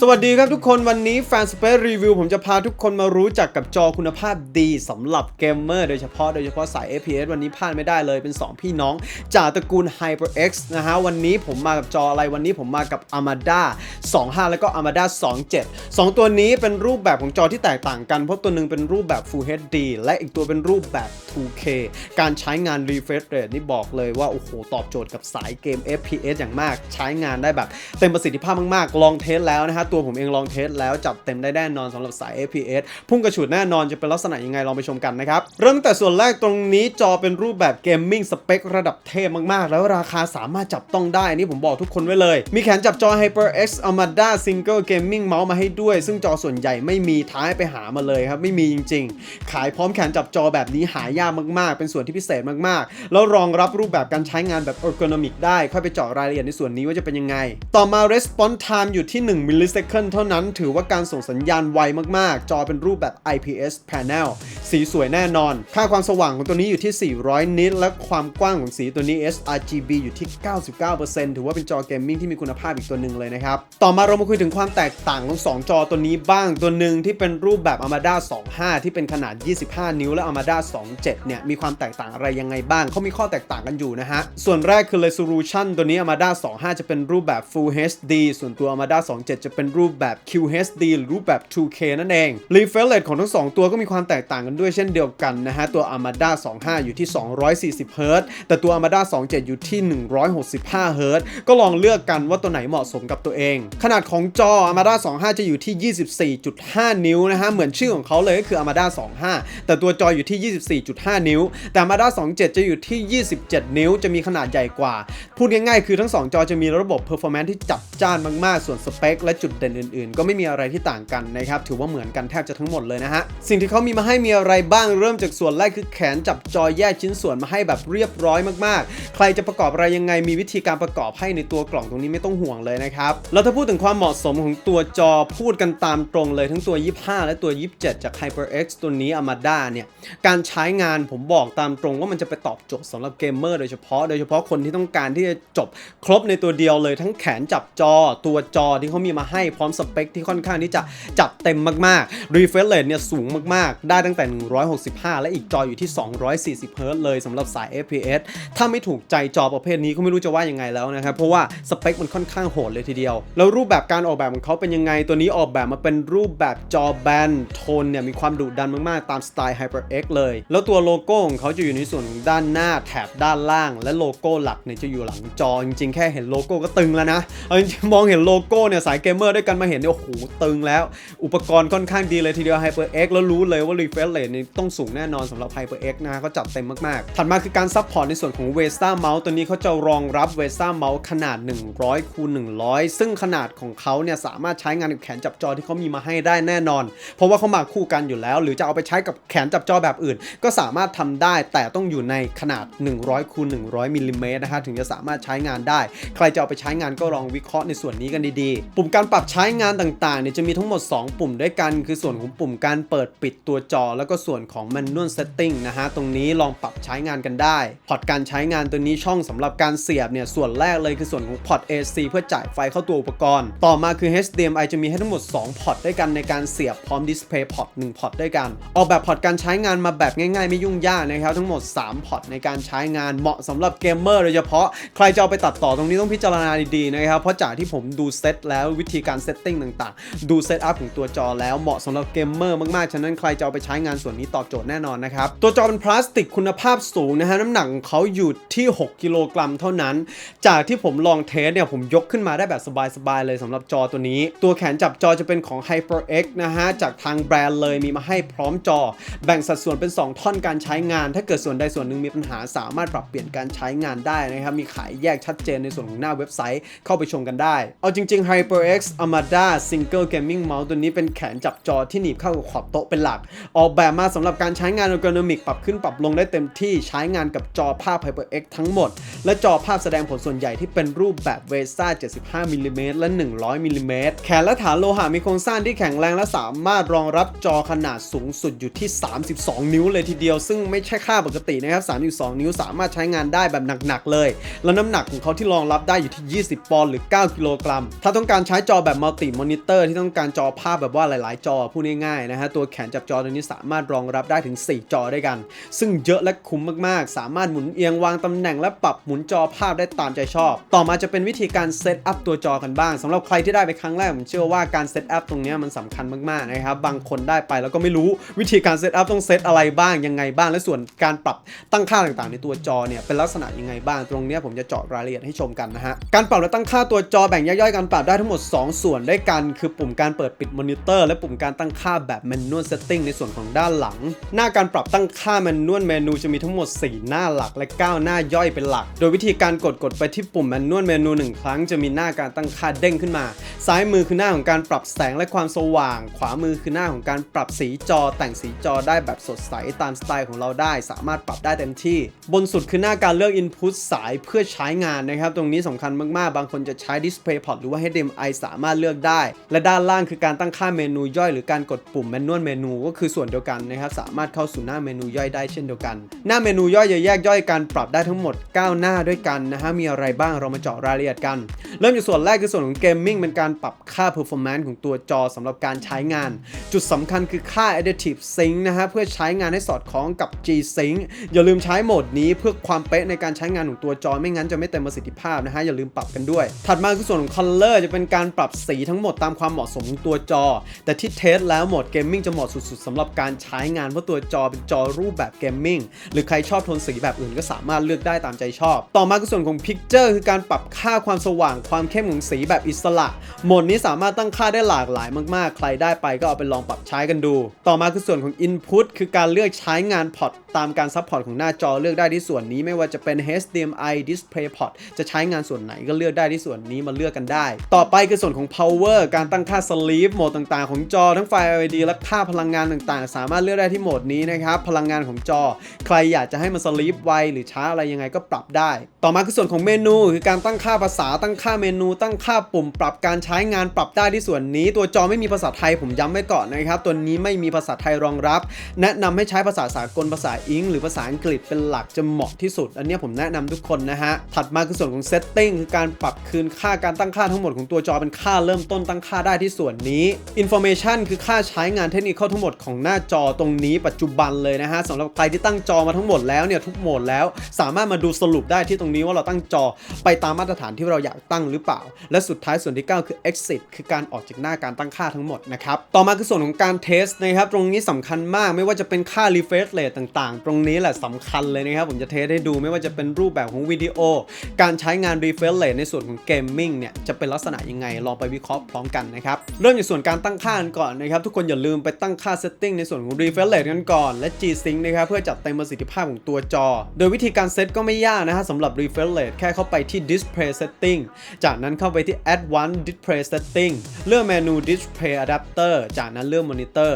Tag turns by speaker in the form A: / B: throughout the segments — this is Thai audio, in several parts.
A: สวัสดีครับทุกคนวันนี้แฟนสเปซรีวิวผมจะพาทุกคนมารู้จักกับจอคุณภาพดีสำหรับเกมเมอร์โดยเฉพาะโดยเฉพาะสาย FPS วันนี้พลาดไม่ได้เลยเป็น 2 พี่น้อง จากตระกูล HyperX นะฮะ วันนี้ผมมากับจออะไรวันนี้ผมมากับ Amada 25 แล้วก็ Amada 27 2 ตัวนี้เป็นรูปแบบของจอที่แตกต่างกัน เพราะตัวหนึ่งเป็นรูปแบบ Full HD และอีกตัวเป็นรูปแบบ 2K การใช้งาน refresh rate นี่บอกเลยว่าโอ้โหตอบโจทย์กับสายเกม FPS อย่างมาก ใช้งานได้แบบเต็มประสิทธิภาพมากๆ ลองเทสแล้วนะฮะตัวผมเองลองเทสแล้วจัดเต็มได้แน่นอนสำหรับสาย FPS พุ่งกระฉูดแน่นอนจะเป็นลักษณะยังไงลองไปชมกันนะครับ เริ่มตั้งแต่ส่วนแรกตรงนี้จอเป็นรูปแบบเกมมิ่งสเปคระดับเทพมาก ๆ แล้วราคาสามารถจับต้องได้ นี่ผมบอกทุกคนไว้เลย มีแขนจับจอ HyperX Amada Single Gaming Mouse มาให้ด้วย ซึ่งจอส่วนใหญ่ไม่มีท้ายไปหามาเลยครับ ไม่มีจริง ๆ ขายพร้อมแขนจับจอแบบนี้หายากมาก ๆ เป็นส่วนที่พิเศษมาก ๆ แล้วรองรับรูปแบบการใช้งานแบบ ergonomic ได้ ค่อยไปเจาะรายละเอียดในส่วนนี้ว่าจะเป็นยังไง ต่อมา response time อยู่ที่ 1 second เท่านั้นถือว่าการส่งสัญญาณไวมากๆ จอเป็นรูปแบบ IPS panel สีสวยแน่นอน ค่าความสว่างของตัวนี้อยู่ที่ 400 นิต และความกว้างของสีตัวนี้ sRGB อยู่ที่ 99%ถือว่าเป็นจอเกมมิ่งที่มีคุณภาพอีกตัวหนึ่งเลยนะครับ ต่อมาเรามาคุยถึงความแตกต่างของ 2 จอตัวนี้บ้างตัวหนึ่งที่เป็นรูปแบบ Amada 25 ที่เป็นขนาด 25 นิ้วและ Amada 27 เนี่ยมีความแตกต่างอะไรยังไงบ้างเขามีข้อแตกต่างกันอยู่นะฮะส่วนแรกคือ resolution ตัวนี้ Amada 25 จะเป็นรูปแบบ Full HD ส่วนตัว Amada 27 จะเป็นรูปแบบ QHD หรือรูปแบบ 2K นั่นเอง refresh rate ของทั้ง 2 ตัวก็มีความแตกต่างกันด้วยเช่นเดียวกันนะฮะ ตัว Armada 25 อยู่ที่ 240 Hz แต่ตัว Armada 27 อยู่ที่ 165 Hz ก็ลองเลือกกันว่าตัวไหนเหมาะสมกับตัวเอง ขนาดของจอ Armada 25 จะอยู่ที่ 24.5 นิ้วนะฮะ เหมือนชื่อของเขาเลยก็คือ Armada 25 แต่ตัวจออยู่ที่ 24.5 นิ้ว แต่ Armada 27 จะอยู่ที่ 27 นิ้ว จะมีขนาดใหญ่กว่า พูดง่ายๆ คือทั้ง 2 จอจะมีระบบ performance ที่จัดจ้านมากๆ ส่วนสเปคและจุดเด่นอื่นๆ ก็ไม่มีอะไรที่ต่างกันนะครับ ถือว่าเหมือนกันแทบจะทั้งหมดเลยนะฮะ สิ่งที่เขามีมาให้มีอะไรบ้างเริ่มจากส่วนแรกคือแขนจับจอยแยกชิ้นส่วนมาให้แบบเรียบร้อยมากๆ ใครจะประกอบอะไรยังไงมีวิธีการประกอบให้ในตัวกล่องตรงนี้ไม่ต้องห่วงเลยนะครับ แล้วถ้าพูดถึงความเหมาะสมของตัวจอพูดกันตามตรงเลยทั้งตัว 25 และตัว 27 จาก HyperX ตัวนี้ Amada เนี่ยการใช้งานผมบอกตามตรงว่ามันจะไปตอบโจทย์สำหรับเกมเมอร์โดยเฉพาะโดยเฉพาะคนที่ต้องการที่จะจบครบในตัวเดียวเลยทั้งแขนจับจอตัวจอที่เขามีมาให้พร้อมสเปคที่ค่อนข้างที่จะจัดเต็มมากๆ refresh rate เนี่ยสูงมากๆ ได้ตั้งแต่ 165 และอีกจออยู่ที่ 240 Hz เลยสำหรับสาย FPS ถ้าไม่ถูกใจจอประเภทนี้ก็ไม่รู้จะว่ายังไงแล้วนะครับ เพราะว่าสเปคมันค่อนข้างโหดเลยทีเดียว แล้วรูปแบบการออกแบบของเขาเป็นยังไง ตัวนี้ออกแบบมาเป็นรูปแบบจอแบนโทนเนี่ยมีความดุดันมากๆ ตามสไตล์ HyperX เลย แล้วตัวโลโก้ของเขาจะอยู่ในส่วนของด้านหน้าแถบด้านล่าง และโลโก้หลักเนี่ยจะอยู่หลังจอจริงๆ แค่เห็นโลโก้ก็ตึงแล้วนะเอาจริงๆมองเห็นโลโก้เนี่ยสายเกมเมอร์ด้วยกันมาเห็นเนี่ยโอ้โหตึงแล้ว อุปกรณ์ค่อนข้างดีเลยทีเดียว HyperX แล้วรู้เลยว่า refresh rate นี่ต้องสูงแน่นอนสำหรับ HyperX นะฮะเขาจัดเต็มมากๆ ถัดมาคือการซัพพอร์ตในส่วนของ Vesta Mouse ตัวนี้เขาจะรองรับ Vesta Mouse ขนาด 100คูณ100 ซึ่งขนาดของเขาเนี่ยสามารถใช้งานกับแขนจับจอที่เขามีมาให้ได้แน่นอน เพราะว่าเขามาคู่กันอยู่แล้ว หรือจะเอาไปใช้กับแขนจับจอแบบอื่น ก็สามารถทำได้แต่ต้องอยู่ในขนาด 100คูณ100มิลลิเมตรนะฮะถึงจะสามารถใช้งานได้ ใครจะเอาไปใช้งานก็ลองวิเคราะห์ในส่วนนี้กันดีๆ ปุ่มการปรับใช้งานต่างๆเนี่ยจะมีทั้งหมด 2 ปุ่มด้วยกัน คือส่วนของปุ่มการเปิดปิดตัวจอ แล้วก็ส่วนของ manual setting นะฮะ ตรงนี้ลองปรับใช้งานกันได้พอร์ตการใช้งานตัวนี้ช่องสำหรับการเสียบเนี่ยส่วนแรกเลยคือส่วนของพอร์ต AC เพื่อจ่ายไฟเข้าตัวอุปกรณ์ ต่อมาคือ HDMI จะมีให้ทั้งหมด 2 พอร์ตด้วยกันในการเสียบพร้อม display พอร์ต1พอร์ตด้วยกัน ออกแบบพอร์ตการใช้งานมาแบบง่ายๆ ไม่ยุ่งยากนะครับทั้งหมด 3 พอร์ตในการใช้งานเหมาะสำหรับเกมเมอร์โดยเฉพาะใครจะเอาไปตัดต่อตรงนี้ต้องพิจารณาดีๆนะครับเพราะจากที่ผมดูเซตแล้ววิธีการเซตติ้งต่างๆ ดูเซตอัพของตัวจอแล้วเหมาะสำหรับเกมเมอร์มากๆ ฉะนั้นใครจะเอาไปใช้งานส่วนนี้ตอบโจทย์แน่นอนนะครับ ตัวจอเป็นพลาสติกคุณภาพสูงนะฮะน้ำหนักของเขาอยู่ที่ 6 กิโลกรัมเท่านั้น จากที่ผมลองเทสเนี่ยผมยกขึ้นมาได้แบบสบายๆเลยสำหรับจอตัวนี้ ตัวแขนจับจอจะเป็นของ HyperX นะฮะจากทางแบรนด์เลยมีมาให้พร้อมจอ แบ่งสัดส่วนเป็น 2 ท่อนการใช้งาน ถ้าเกิดส่วนใดส่วนหนึ่งมีปัญหาสามารถปรับเปลี่ยนการใช้งานได้นะครับมีขายแยกชัดเจนในส่วนของหน้าเว็บไซต์เข้าไปชมกันได้ เอาจริง ๆ HyperX Amada Single Gaming Mouse ตัวนี้เป็นแขนจับจอที่หนีบเข้ากับขอบโต๊ะเป็นหลัก ออกแบบมาสำหรับการใช้งาน ergonomic ปรับขึ้นปรับลงได้เต็มที่ใช้งานกับจอภาพ HyperX ทั้งหมด และจอภาพแสดงผลส่วนใหญ่ที่เป็นรูปแบบ VESA 75มิลลิเมตรและ 100มิลลิเมตรแขนและฐานโลหะมีโครงสร้างที่แข็งแรงและสามารถรองรับจอขนาดสูงสุดอยู่ที่ 32 นิ้วเลยทีเดียว ซึ่งไม่ใช่ค่าปกตินะครับ 3.2 นิ้วสามารถใช้งานได้แบบหนักๆเลย แล้วน้ำหนักของเขาที่รองรับได้อยู่ที่ 20 ปอนด์หรือ 9 กิโลกรัม ถ้าต้องการใช้จอแบบมัลติมอนิเตอร์ที่ต้องการจอภาพแบบว่าหลาย ๆ จอพูดง่ายๆนะฮะตัวแขนจับจอตัวนี้สามารถรองรับได้ถึง 4 จอด้วยกัน ซึ่งเยอะและคุ้มมากๆ สามารถหมุนเอียงวางตำแหน่งและปรับหมุนจอภาพได้ตามใจชอบ ต่อมาจะเป็นวิธีการเซตอัพตัวจอกันบ้างสำหรับใครที่ได้ไปครั้งแรกผมเชื่อว่าการเซตอัพตรงนี้มันสำคัญมากๆนะครับบางคนได้ไปแล้วก็ไม่รู้วิธีการเซตอัพต้องเซตอะไรบ้างยังไงบ้าง และส่วนการปรับตั้งค่าต่างๆ ในตัวจอเนี่ยเป็นลักษณะยังไงบ้าง ตรงนี้ผมจะเจาะรายละเอียดให้ชมกันนะฮะการปรับและตั้งค่าตัวจอแบ่งย่อยๆกันปรับได้ทั้งหมด 2ส่วนด้วยกัน คือปุ่มการเปิดปิดมอนิเตอร์ และปุ่มการตั้งค่าแบบแมนนวลเซตติ้งในส่วนของด้านหลัง หน้าการปรับตั้งค่าแมนนวลเมนูจะมีทั้งหมด 4 หน้าหลักและ 9 หน้าย่อยเป็นหลัก โดยวิธีการกดกดไปที่ปุ่มแมนนวลเมนูหนึ่งครั้งจะมีหน้าการตั้งค่าเด้งขึ้นมาซ้ายมือคือหน้าของการปรับแสงและความสว่าง ขวามือคือหน้าของการปรับสีจอ แต่งสีจอได้แบบสดใสตามสไตล์ของเราได้ สามารถปรับได้เต็มที่ บนสุดคือหน้าการเลือก input สายเพื่อใช้งานนะครับ ตรงนี้สำคัญมากๆ บางคนจะใช้ display port หรือว่า HDMI สามารถเลือกได้ และด้านล่างคือการตั้งค่าเมนูย่อยหรือการกดปุ่ม manual เมนูก็คือส่วนเดียวกันนะครับสามารถเข้าสู่หน้าเมนูย่อยได้เช่นเดียวกัน หน้าเมนูย่อยจะแยกย่อยการปรับได้ทั้งหมด 9 หน้าด้วยกันนะฮะมีอะไรบ้างเรามาเจาะรายละเอียดกัน เริ่มจากส่วนแรกคือส่วนของ gaming เป็นการปรับค่า performance ของตัวจอสำหรับการใช้งาน จุดสำคัญคือค่า adaptive sync นะฮะเพื่อใช้งานให้สอดคล้องกับ G Sync อย่าลืมใช้โหมดนี้เพื่อความเป๊ะในการใช้งานของตัวจอไม่งั้นจะไม่เต็มประสิทธิภาพนะฮะอย่าลืมปรับกันด้วย ถัดมาคือส่วนของ color จะเป็นการปรับสีทั้งหมดตามความเหมาะสมของตัวจอ แต่ที่เทสแล้วโหมด gaming จะเหมาะสุดๆสำหรับการใช้งานเพราะตัวจอเป็นจอรูปแบบ gaming หรือใครชอบโทนสีแบบอื่นก็สามารถเลือกได้ตามใจชอบ ต่อมาคือส่วนของ picture คือการปรับค่าความสว่างความเข้มของสีแบบอิสระโหมดนี้สามารถตั้งค่าได้หลากหลายมากๆ ใครได้ไปก็เอาไปลองปรับใช้กันดู ต่อมาคือส่วนของ input คือการเลือกใช้งานพอร์ต ตามการซัพพอร์ตของหน้าจอเลือกได้ที่ส่วนนี้ไม่ว่าจะเป็น HDMI Display Port จะใช้งานส่วนไหนก็เลือกได้ที่ส่วนนี้มาเลือกกันได้ ต่อไปคือส่วนของ power การตั้งค่า sleep โหมดต่างๆ ของจอทั้งไฟ LED และค่าพลังงานต่างๆ สามารถเลือกได้ที่โหมดนี้นะครับพลังงานของจอ ใครอยากจะให้มัน sleep ไวหรือช้าอะไรยังไงก็ปรับได้ ต่อมาคือส่วนของเมนูคือการตั้งค่าภาษาตั้งค่าเมนู ตั้งค่าปุ่ม ปรับการใช้งานปรับได้ที่ส่วนนี้ ตัวจอไม่มีภาษาไทยผมย้ำไว้ก่อนนะครับตัวนี้ไม่มีภาษาไทยรองรับ แนะนำให้ใช้ภาษาสากลภาษาอิงหรือภาษาอังกฤษเป็นหลักจะเหมาะที่สุด อันนี้ผมแนะนำทุกคนนะฮะ ถัดมาคือส่วนของ setting คือการปรับคืนค่าการตั้งค่าทั้งหมดของตัวจอเป็นค่าเริ่มต้นตั้งค่าได้ที่ส่วนนี้ information คือค่าใช้งานเทคนิคทั้งหมดของหน้าจอตรงนี้ปัจจุบันเลยนะฮะสำหรับใครที่ตั้งจอมาทั้งหมดแล้วเนี่ยทุกโหมดแล้ว สามารถมาดูสรุปได้ที่ตรงนี้ว่าเราตั้งจอไปตามมาตรฐานที่เราอยากตั้งหรือเปล่า และสุดท้ายส่วนที่ 9 คือ exit คือการออกจากหน้าการตั้งค่าทั้งหมดนะครับ ต่อมาคือส่วนของการเทสนะครับ ตรงนี้สำคัญมากไม่ว่าจะเป็นค่า refresh rate ต่างตรงนี้แหละสำคัญเลยนะครับ ผมจะเทสให้ดูไม่ว่าจะเป็นรูปแบบของวิดีโอ การใช้งาน refresh rate ในส่วนของ gaming เนี่ยจะเป็นลักษณะยังไงลองไปวิเคราะห์พร้อมกันนะครับเริ่มจากส่วนการตั้งค่ากันก่อนนะครับทุกคนอย่าลืมไปตั้งค่า setting ในส่วนของ refresh rate กันก่อนและ G Sync นะครับเพื่อจัดเต็มประสิทธิภาพของตัวจอ โดยวิธีการเซตก็ไม่ยากนะฮะสำหรับ refresh rate แค่เข้าไปที่ display setting จากนั้นเข้าไปที่ advanced display setting เลือกเมนู display adapter จากนั้นเลือก monitor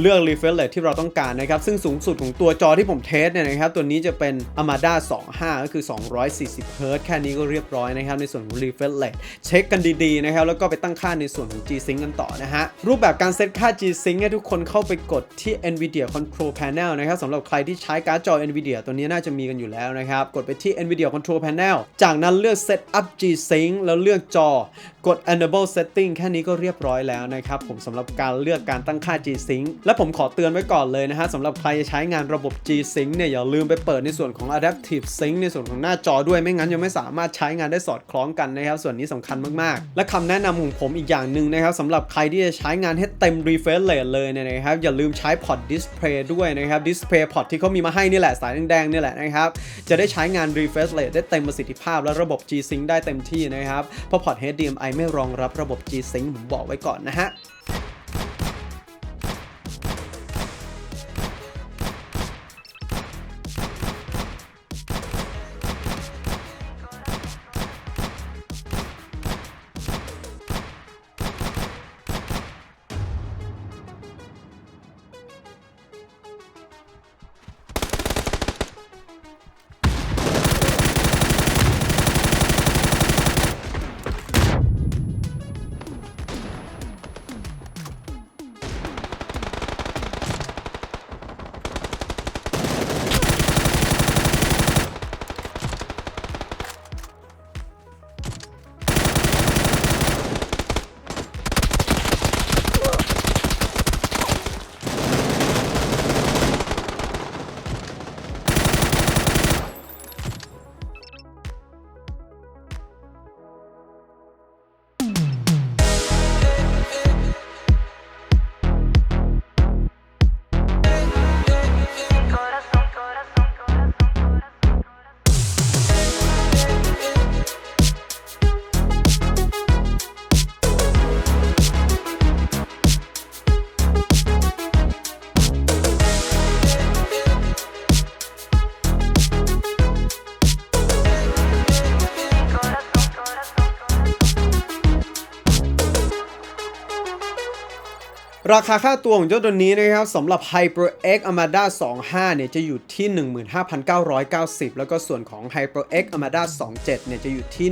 A: เลือก refresh rate ที่เราต้องการนะครับซึ่งสูงสุดของตัวจออที่ผมเทสเนี่ยนะครับ ตัวนี้จะเป็น Amada 25 ก็คือ 240 Hz แค่นี้ก็เรียบร้อยนะครับ ในส่วนของ refresh rate เช็คกันดีๆนะครับ แล้วก็ไปตั้งค่าในส่วนของ G Sync กันต่อนะฮะ รูปแบบการเซตค่า G Sync ให้ทุกคนเข้าไปกดที่ NVIDIA Control Panel นะครับสำหรับใครที่ใช้การ์ดจอ NVIDIA ตัวนี้น่าจะมีกันอยู่แล้วนะครับ กดไปที่ NVIDIA Control Panel จากนั้นเลือก Set up G Sync แล้วเลือกจอกด Enable Setting แค่นี้ก็เรียบร้อยแล้วนะครับ ผมสำหรับการเลือกการตั้งค่า G Sync และผมขอเตือนไว้ก่อนเลยนะฮะสำหรับใครจะใช้งานระบบ G Sync เนี่ยอย่าลืมไปเปิดในส่วนของ Adaptive Sync ในส่วนของหน้าจอด้วยไม่งั้นยังไม่สามารถใช้งานได้สอดคล้องกันนะครับ ส่วนนี้สำคัญมากๆ และคำแนะนำของผมอีกอย่างหนึ่งนะครับสำหรับใครที่จะใช้งานให้เต็ม refresh rate เลยเนี่ยนะครับ อย่าลืมใช้ port display ด้วยนะครับ display port ที่เขามีมาให้นี่แหละสายแดงๆนี่แหละนะครับจะได้ใช้งาน refresh rate ได้เต็มประสิทธิภาพและระบบ G Sync ได้เต็มที่นะครับเพราะ port HDMI ไม่รองรับระบบ G Sync ผมบอกไว้ก่อนนะฮะ ราคาค่าตัวของเจ้าตัวนี้นะครับสำหรับ HyperX Armada 25 เนี่ยจะอยู่ที่ 15,990 แล้วก็ส่วนของ HyperX Armada 27 เนี่ยจะอยู่ที่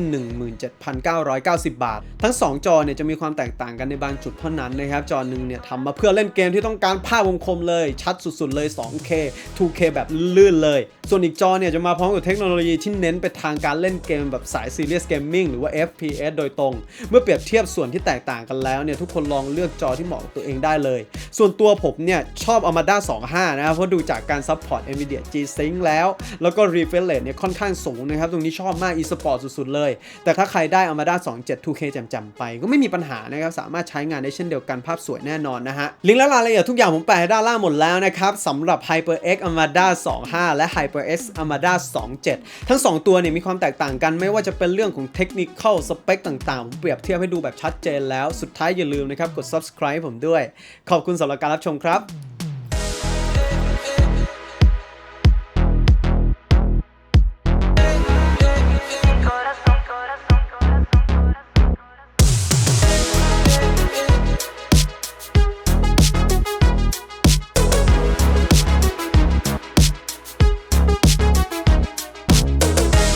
A: 17,990 บาท ทั้ง 2 จอเนี่ยจะมีความแตกต่างกันในบางจุดเท่านั้นนะครับ จอหนึ่งเนี่ยทำมาเพื่อเล่นเกมที่ต้องการภาพวงคมเลย ชัดสุดๆเลย 2K 2K แบบลื่นเลย ส่วนอีกจอเนี่ยจะมาพร้อมกับเทคโนโลยีที่เน้นไปทางการเล่นเกมแบบสาย Serious Gaming หรือว่า FPS โดยตรง เมื่อเปรียบเทียบส่วนที่แตกต่างกันแล้วเนี่ยทุกคนลองเลือกจอที่เหมาะกับตัวเองได้เลย ส่วนตัวผมเนี่ยชอบ Armada 25 นะครับ เพราะดูจากการซัพพอร์ต Nvidia G-Sync แล้ว แล้วก็ refresh rate เนี่ยค่อนข้างสูงนะครับ ตรงนี้ชอบมาก e-sport สุดๆเลย แต่ถ้าใครได้ Armada 27 2K แจ่มๆไป ก็ไม่มีปัญหานะครับ สามารถใช้งานได้เช่นเดียวกันภาพสวยแน่นอนนะฮะ ลิงก์และรายละเอียดทุกอย่างผมแปะให้ด้านล่างหมดแล้วนะครับสำหรับ HyperX Armada 25 และ HyperX Armada 27 ทั้ง 2 ตัวเนี่ยมีความแตกต่างกันไม่ว่าจะเป็นเรื่องของเทคนิคเข้าสเปคต่างๆ ผมเปรียบเทียบให้ดูแบบชัดเจนแล้ว สุดท้ายอย่าลืมนะครับ กด subscribe ผมด้วยขอบคุณสำหรับการรับชมครับ